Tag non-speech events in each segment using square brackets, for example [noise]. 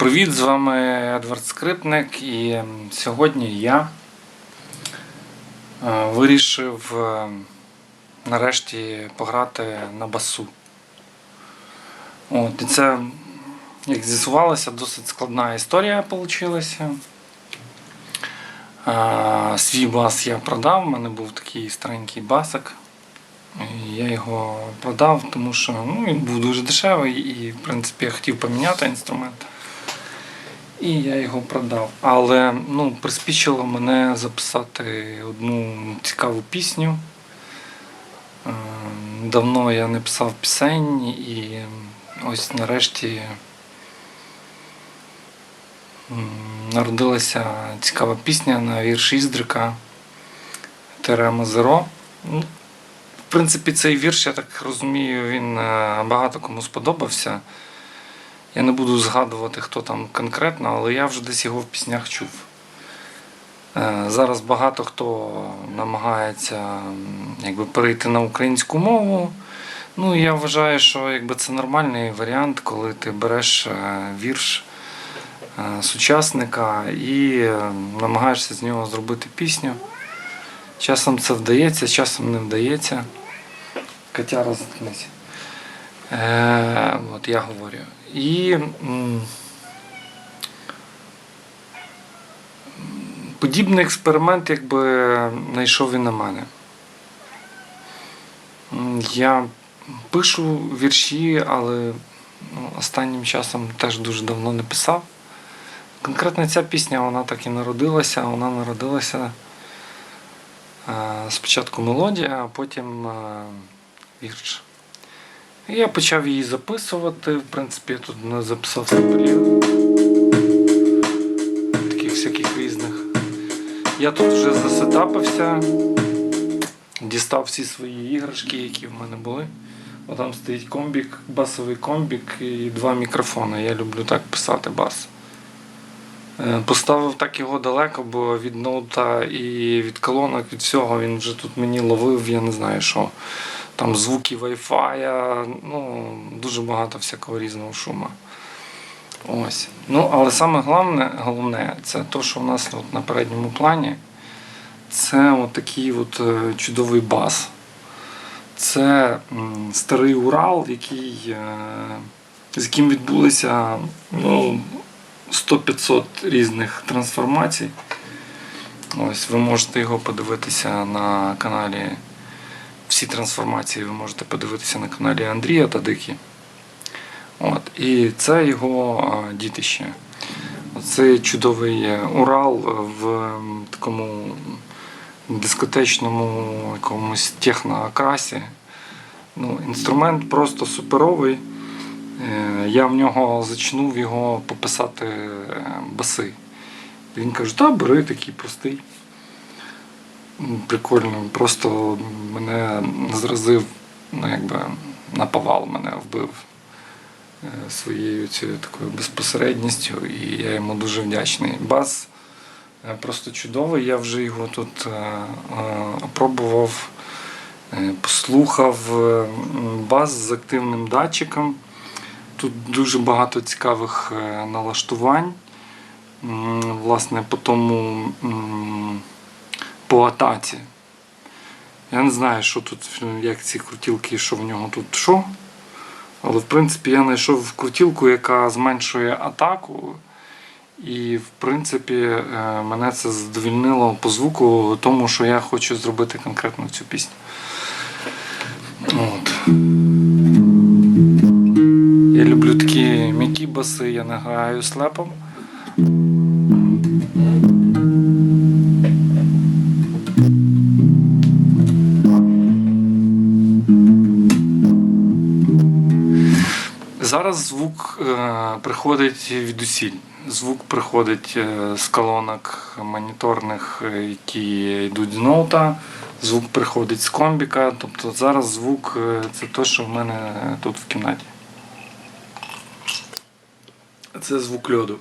Привіт, з вами Едвард Скрипник, і сьогодні я е, вирішив е, нарешті пограти на басу. От, і це, як з'ясувалося, досить складна історія вийшла. Свій бас я продав, у мене був такий старенький басик. Я його продав, тому що ну, він був дуже дешевий і, в принципі, я хотів поміняти інструмент. І я його продав. Але ну, приспічило мене записати одну цікаву пісню. Е, Давно я не писав пісень, і ось нарешті народилася цікава пісня на вірш Іздрика Терема Зеро. Ну, В принципі, цей вірш, я так розумію, він е, багато кому сподобався. Не буду згадувати, хто там конкретно, але я вже десь його в піснях чув. Е, Зараз багато хто намагається якби, перейти на українську мову. Ну, я вважаю, що якби, це нормальний варіант, коли ти береш е, вірш е, сучасника і намагаєшся з нього зробити пісню. Часом це вдається, часом не вдається. Котяра заткнись. Е, я говорю. І подібний експеримент якби знайшов і на мене. Я пишу вірші, але ну, останнім часом теж дуже давно не писав. Конкретно ця пісня вона так і народилася. Вона народилася е, спочатку мелодія, а потім е, вірш. Я почав її записувати. В принципі, я тут не записав самплів. Таких всяких різних. Я тут вже засетапився, дістав всі свої іграшки, які в мене були. О, там стоїть комбік, басовий комбік і два мікрофони. Я люблю так писати бас. Е, Поставив так його далеко, бо від ноута і від колонок, від всього він вже тут мені ловив, я не знаю що там звуки Wi-Fi, ну, дуже багато всякого різного шуму. Ось. Ну, але саме головне, головне це те, що у нас от на передньому плані. Це от такий от е, чудовий бас. Це старий Урал, який, е, з яким відбулися ну, 100-500 різних трансформацій. Ось ви можете його подивитися на каналі. Всі трансформації ви можете подивитися на каналі Андрія Тадики. От. І це його дітище. Це чудовий е, Урал в такому дискотечному якомусь техноокрасі. Ну, інструмент просто суперовий. Е, Я в нього зачнув його пописати е, баси. Він каже, та бери такий простий. Прикольно, просто мене зразив, ну якби наповал мене вбив е, своєю цією такою безпосередністю, і я йому дуже вдячний. Бас е, просто чудовий. Я вже його тут е, опробував, послухав бас з активним датчиком. Тут дуже багато цікавих налаштувань. Власне, по тому. По атаці. Я не знаю, що тут, як ці крутілки, що в нього тут що. Але в принципі я знайшов крутілку, яка зменшує атаку. І в принципі е, мене це задовільнило по звуку, тому що я хочу зробити конкретно цю пісню. От. Я люблю такі м'які баси, я не граю слепом. Зараз звук е, приходить від Звук приходить е, з колонок моніторних, е, які йдуть з ноута. Звук приходить з комбіка. Тобто зараз звук це те, що в мене тут в кімнаті. Це звук льоду.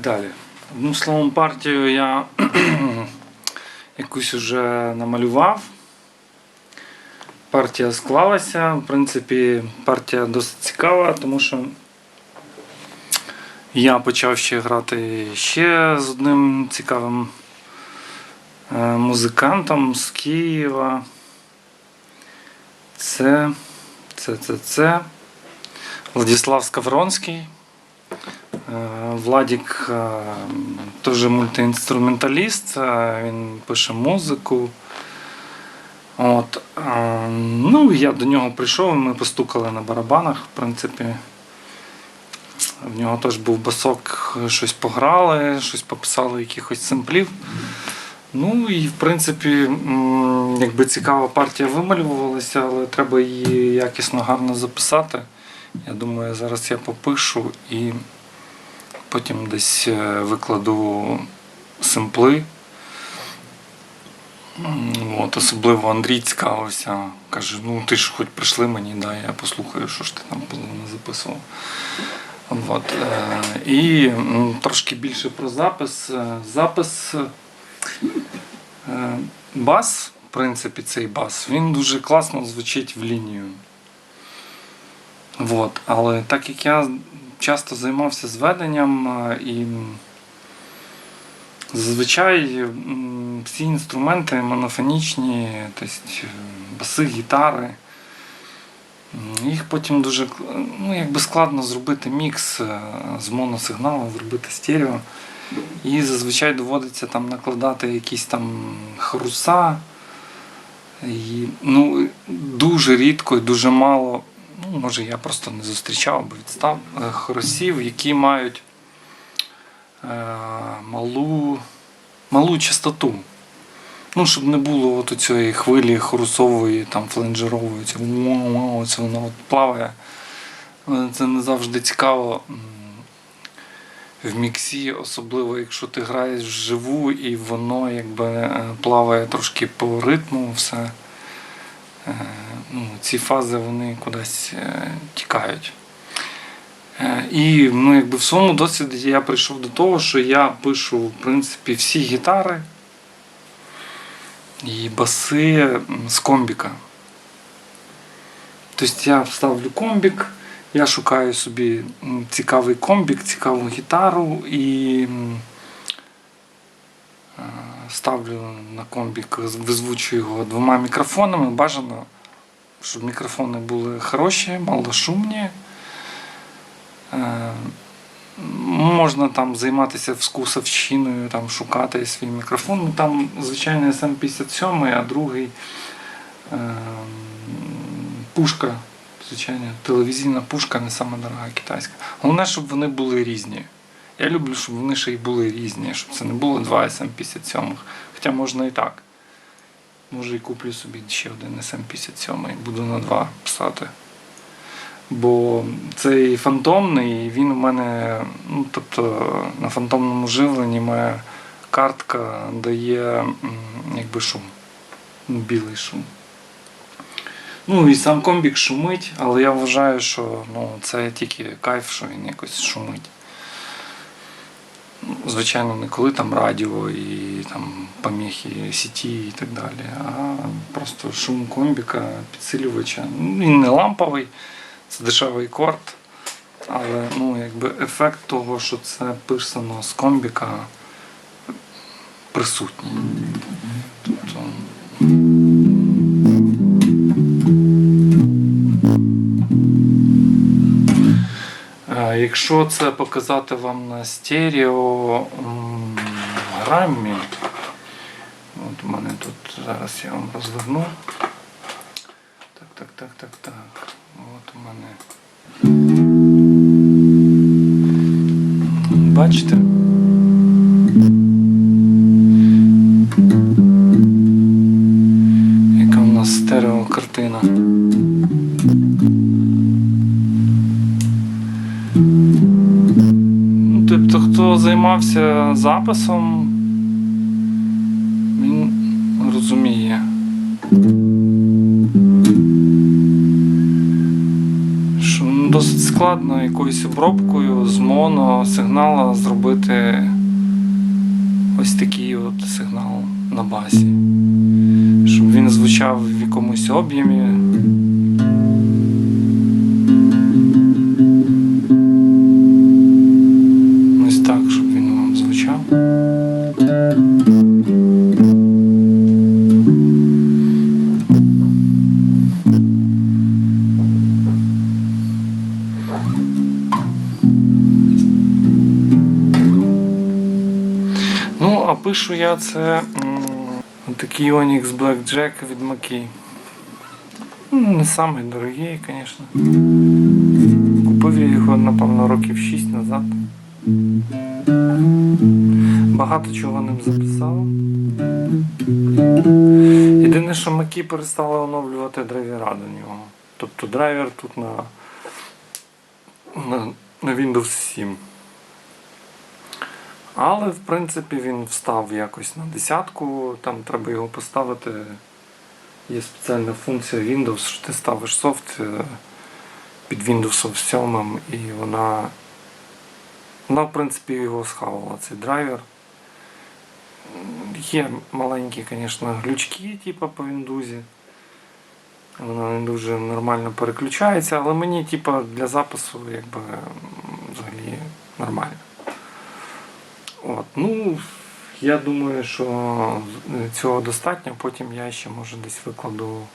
Далі. Одним словом, партію я [clears throat] якусь вже намалював. Партія склалася. В принципі, партія досить цікава, тому що я почав ще грати ще з одним цікавим е, музикантом з Києва. Це, це, це, це Владислав Скавронський. Е, Владік е, теж мультиінструменталіст, е, він пише музику. От, ну, я до нього прийшов, ми постукали на барабанах, в принципі. В нього теж був басок, щось пограли, щось пописали якихось семплів. Ну і в принципі, якби цікава партія вималювалася, але треба її якісно гарно записати. Я думаю, зараз я попишу і потім десь е, викладу семпли. М, От, особливо Андрій цікавився. Каже, ну ти ж хоч прийшли мені, да, я послухаю, що ж ти там не записував. От, е, і трошки більше про запис. Е, Запис бас, в принципі, цей бас, він дуже класно звучить в лінію. От, але так як я часто займався зведенням е, і зазвичай всі інструменти монофонічні, тобто е, баси, гітари. Їх потім дуже ну, якби складно зробити мікс е, з моносигналу, зробити стерео. І зазвичай доводиться там накладати якісь там хруса. І, ну, дуже рідко і дуже мало. Ну, може, я просто не зустрічав або відстав е, хорусів, які мають е, малу, малу частоту. Ну, щоб не було от цієї хвилі хорусової, там, фленджерової, це, воно от плаває. Е, Це не завжди цікаво в міксі, особливо якщо ти граєш вживу і воно якби е, плаває трошки по ритму, все. Ну, ці фази вони кудись е, тікають. Е, І ну, якби в своєму досвіді я прийшов до того, що я пишу в принципі всі гітари і баси з комбіка. Тобто я ставлю комбік, я шукаю собі цікавий комбік, цікаву гітару і е, ставлю на комбік, визвучую його двома мікрофонами. Бажано, щоб мікрофони були хороші, малошумні. Е, Можна там займатися вкусовщиною, там шукати свій мікрофон. Ну, там, звичайно, SM57, а другий е, пушка, звичайно, телевізійна пушка, не сама дорога китайська. Головне, щоб вони були різні. Я люблю, щоб вони ще й були різні, щоб це не було два SM57. Хоча можна і так. Може і куплю собі ще один SM57 і буду на два писати. Бо цей фантомний, він у мене, ну тобто на фантомному живленні моя картка дає якби шум. Ну, Білий шум. Ну і сам комбік шумить, але я вважаю, що ну, це тільки кайф, що він якось шумить. Ну, Звичайно, не коли там радіо і там поміхи сіті і так далі, а просто шум комбіка, підсилювача. Ну, Він не ламповий, це дешевий корд, але ну, якби ефект того, що це писано з комбіка, присутній. Тобто, Якщо це показати вам на стерео у мене тут зараз я вам розверну. Так, так, так, так, так. От у мене. Бачите? Яка у нас стереокартина. Ну, Тобто, хто займався записом, складно якоюсь обробкою з моносигнала зробити ось такий от сигнал на басі. Щоб він звучав в якомусь об'ємі. А пишу я це такий Onyx Blackjack від Макі. Ну, не самий дорогий, звісно. Купив я його, напевно, років 6 назад. Багато чого ним записав. Єдине, що Макі перестали оновлювати драйвера до нього. Тобто драйвер тут на, на, на Windows 7. Але в принципі він встав якось на десятку, там треба його поставити. Є спеціальна функція Windows, що ти ставиш софт е, під Windows 7 і вона, вона в принципі його схавала, цей драйвер. Є маленькі, звісно, глючки, типу по Windows. Вона не дуже нормально переключається, але мені типу, для запису якби, взагалі нормально. Ну, я думаю, що цього достатньо. Потім я ще може десь викладу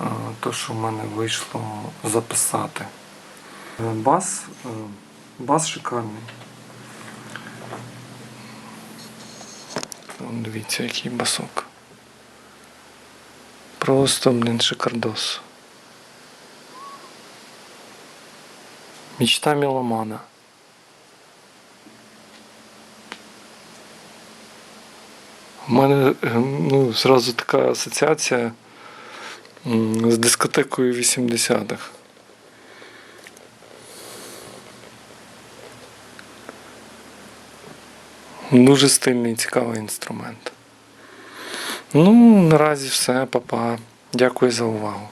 е, те, що в мене вийшло записати. Е, Бас, е, бас шикарний. Дивіться, який басок. Просто, блін, шикардос. Мечта меломана. У мене е, ну, зразу така асоціація з дискотекою 80-х. Дуже стильний, цікавий інструмент. Ну, наразі все, папа. Дякую за увагу.